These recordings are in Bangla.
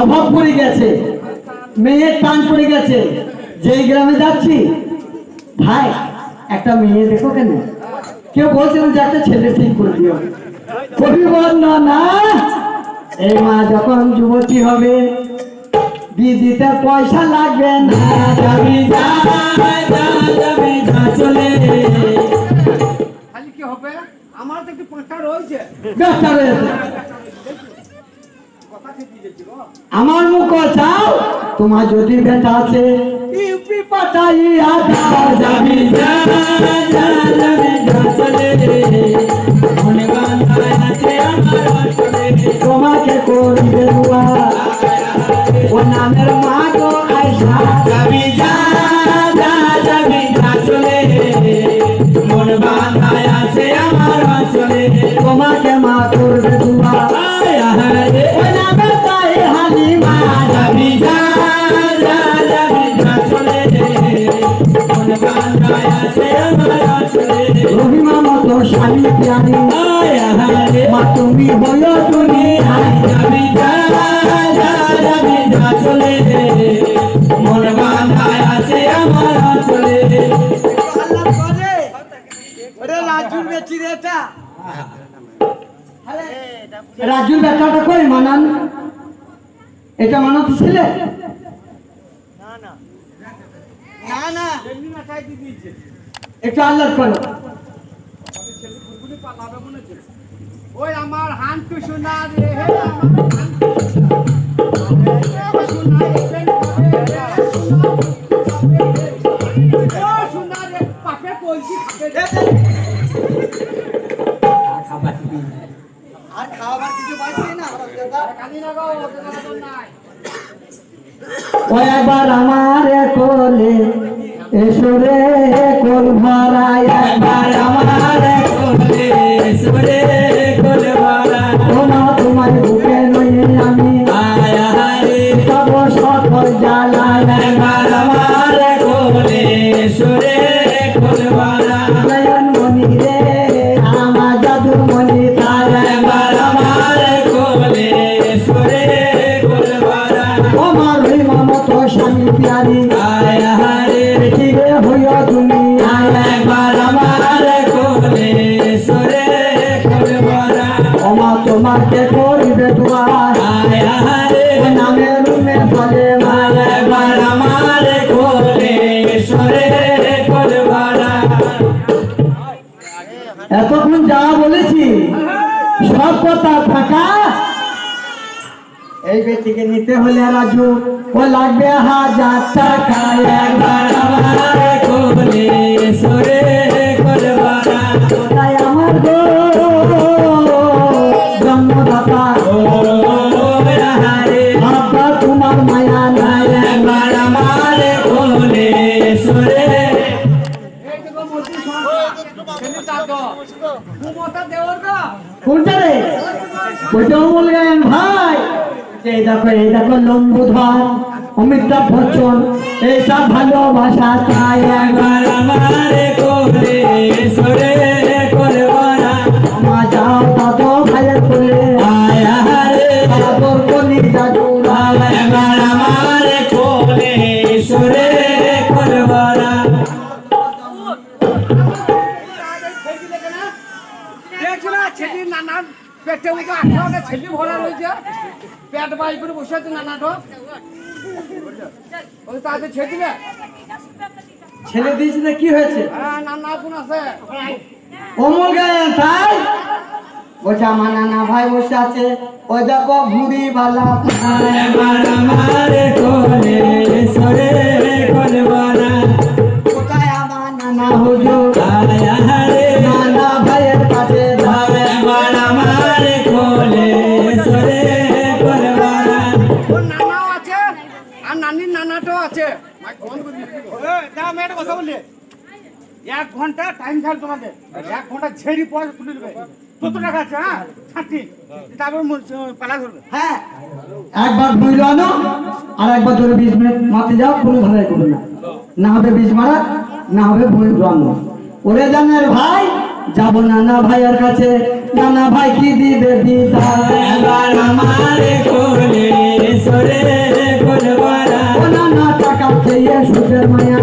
অভাব পড়ে গেছে। মেয়ের টান পড়ে গেছে। যেই গ্রামে যাচ্ছি ভাই একটা মেয়ে দেখো কেন। কেউ বলছিল যে একটা ছেলে ঠিক করে দিও। কবি না এই মা যখন যুবতী হবে বিয়ে দিতে পয়সা লাগবে না। যাবি যা যা, যাবি যা চলে খালি কি হবে? আমার তো একটু পাঁচটা রয়েছে কথা ঠিক দিয়েছি গো আমার মুখ চাও তোমার যদি বেটা আছে ইউপি পাঠাই আটা যাবি। আয় আহারে মা তুমি হলো তুমি আয় যাবি যা যা যাবি যা চলে মন বান্ধায় আছে আমার আসলে আল্লাহ করে রাজুর বেচি রে রাজুর ব্যাপারটা কই মানান এটা মানাতে ছিলে না না। না আল্লাহ করো ছেলে ফুলগুলি পালাবে মনে হচ্ছে ওই আমার হান্টু সোনা রে। আর খাওয়াবার কিছু পাচ্ছি না কালি না আমার কোলে এসরে কোল ভরাই একবার আমার কোলে এসরে কোল ভরাই তোমা তোমার বুকে নয়ে আমি। আয়া রে সব সকল জ্বালা একবার আমার কোলে এসরে কোল ভরাই নয়ন মনি রে আমার জাদু মনি তার। একবার আমার কোলে এসরে কোল ভরাই ও মারুই স্বামী প্যারি। এতক্ষণ যা বলেছি, সব কথা থাকা। এই ব্যক্তিকে নিতে হলে রাজু, ও লাগবে হাজার টাকা। একবার আমার কোলে সরে। ভাই, এই দেখো এই দেখো লম্বুধর অমিতাভ বচ্চন এইটা ভালোবাসা তাই একবার আমার করে সরে। পেট করে বসে আছে নানাটো ওই তাদের ছেড়ে দিবে ছেলে দিয়েছে তো কি হয়েছে? হ্যাঁ নানা কোন আছে। অমল গায়ে তাই? বলছে আমার নানা ভাই বসে আছে। ওই দেখো কোলে বালা। কোথায় আমার নানা হুজুর? ঘণ্টা টাইম থাকবে তোমাদের। এক ঘণ্টা ঝেড়ি পয়সা তুলে দেবে। কত টাকা আছে হ্যাঁ? তারপর পালা ধরবে। হ্যাঁ। একবার ভুঁই আনো আর একবার ধরে বিশ মিনিট মাতে যাও কোনো ধারাই করবে না। না হবে বিষ মারা না হবে ওরে জানার ভাই যাব নানা ভাইয়ের কাছে। নানা ভাই কি দিবে বিদায়? এবার আমার কোলে সরে ঘরবারা ও নানা টাকা খেয়ে সুখের মায়া।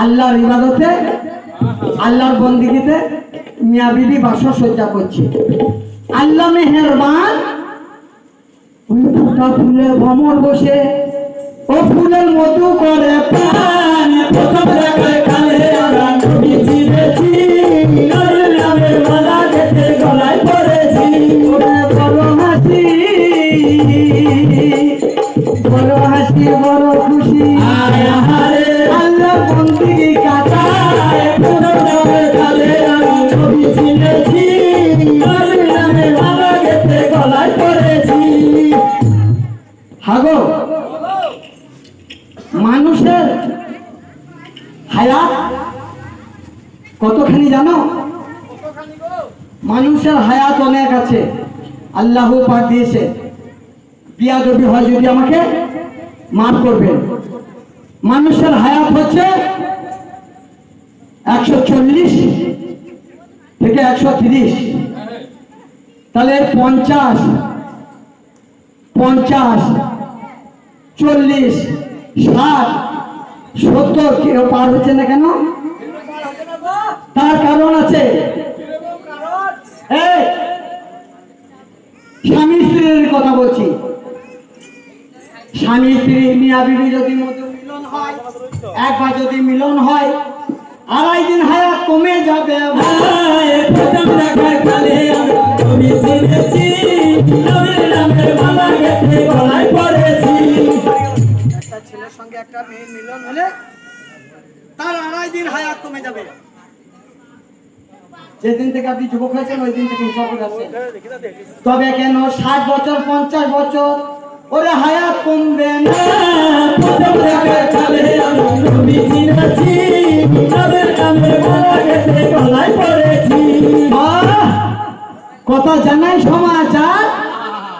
আল্লাহর ইবাদতে, আল্লাহর বন্দিগিতে মিয়া বিবি বাসা সজ্জা করছে। আল্লাহ মেহেরবান, ওই ফুটা ফুলে ভ্রমর বসে, ও ফুলের মধু করে প্রথম দেখার হাগো মানুষের হায়াত কতখানি জানো? মানুষের হায়াত অনেক আছে। আল্লাহ পাক দিয়েছে। বিয়াদবি হয় যদি আমাকে মাফ করবেন। মানুষের হায়াত হচ্ছে একশো চল্লিশ থেকে একশো তিরিশ। তাহলে পঞ্চাশ পঞ্চাশ চল্লিশ, ষাট, সত্তর কেউ পার হচ্ছে না কেন? তার কারণ আছে। স্বামী স্ত্রীর কথা বলছি। স্বামী স্ত্রী মিয়া বিবি যদি মিলন হয়, একবার যদি মিলন হয়, আড়াই দিন হায়াত কমে যাবে। ভাই প্রথম দেখার কালে আমরা নবী চিনেছি নবীর নামের মালা গেছে একটা মেয়ের মিলন হলে তার আড়াই দিন হায়াত কমে যাবে। যেদিন থেকে আপনি যুবক হয়েছেন ওই দিন থেকে হিসাব করে তবে কেন ষাট বছর পঞ্চাশ বছর ওরে হায়াত কমবে! কথা জানাই সমাচার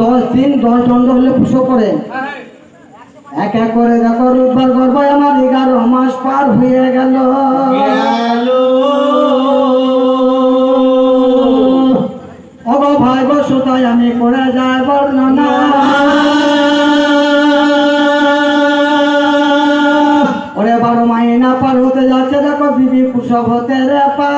দশ দিন দশ দণ্ড হলে পুষো করে। এক এক করে দেখো, রোববার গর্ব আমার, এগারো মাস পার হয়ে গেল। ভাই গো আমি করে যাই বর্ণনা। ওরে বারো মাইনা পার হতে যাচ্ছে, দেখো বিবি কুসব হতে রে পা।